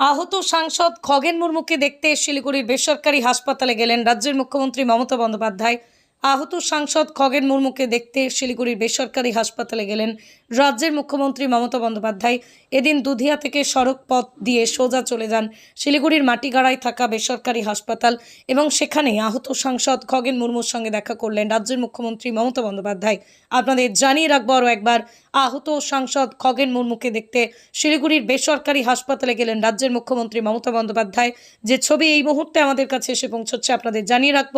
আহত সাংসদ খগেন মুর্মুকে দেখতে শিলিগুড়ির বেসরকারি হাসপাতালে গেলেন রাজ্যের মুখ্যমন্ত্রী মমতা বন্দ্যোপাধ্যায়। আহত সাংসদ খগেন মুর্মুকে দেখতে শিলিগুড়ির বেসরকারি হাসপাতালে গেলেন রাজ্যের মুখ্যমন্ত্রী মমতা বন্দ্যোপাধ্যায়। এদিন দুধিয়া থেকে সড়ক পথ দিয়ে সোজা চলে যান শিলিগুড়ির মাটিগাড়ায় থাকা বেসরকারি হাসপাতাল এবং সেখানে আহত সাংসদ খগেন মুর্মুর সঙ্গে দেখা করলেন রাজ্যের মুখ্যমন্ত্রী মমতা বন্দ্যোপাধ্যায়। আপনাদের জানিয়ে রাখব আরও একবার, আহত সাংসদ খগেন মুর্মুকে দেখতে শিলিগুড়ির বেসরকারি হাসপাতালে গেলেন রাজ্যের মুখ্যমন্ত্রী মমতা বন্দ্যোপাধ্যায়। যে ছবি এই মুহূর্তে আমাদের কাছে এসে পৌঁছচ্ছে, আপনাদের জানিয়ে রাখব,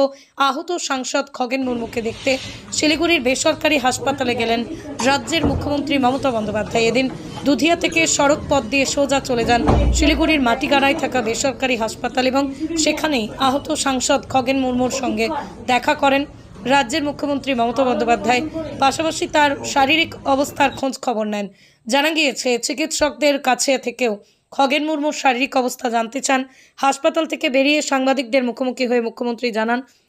আহত সাংসদ খগেন মুর্মুকে দেখতে শিলিগুড়ির বেসরকারি হাসপাতালে গেলেন রাজ্যের মুখ্যমন্ত্রী মমতা বন্দ্যোপাধ্যায়। এদিন দুধিয়া থেকে সড়ক পথ দিয়ে সোজা চলে যান শিলিগুড়ির মাটিগাড়ায় থাকা বেসরকারি হাসপাতাল এবং সেখানেই আহত সাংসদ খগেন মুর্মুর সঙ্গে দেখা করেন রাজ্যের মুখ্যমন্ত্রী মমতা বন্দ্যোপাধ্যায়। পাশাপাশি তার শারীরিক অবস্থার খোঁজ খবর নেন। জানা গিয়েছে, চিকিৎসকদের কাছে থেকেও খগেন মুর্মুর শারীরিক অবস্থা জানতে চান। হাসপাতাল থেকে বেরিয়ে সাংবাদিকদের মুখোমুখি হয়ে মুখ্যমন্ত্রী জানান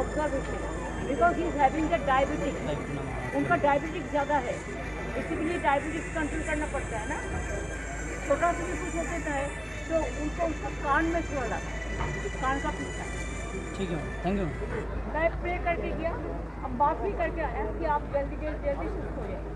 observation because he is having the diabetic उनका डायबिटिक ज़्यादा है इसीलिए डायबिटिक्स कंट्रोल करना पड़ता है ना। छोटा सा भी कुछ हो जाता है तो उनको उसका कान में है कान का पीछा। ठीक है थैंक यू मैं प्रे करके गया अब बात भी करके आया कि आप जल्दी जल्दी जल्दी सुस्त हो जाए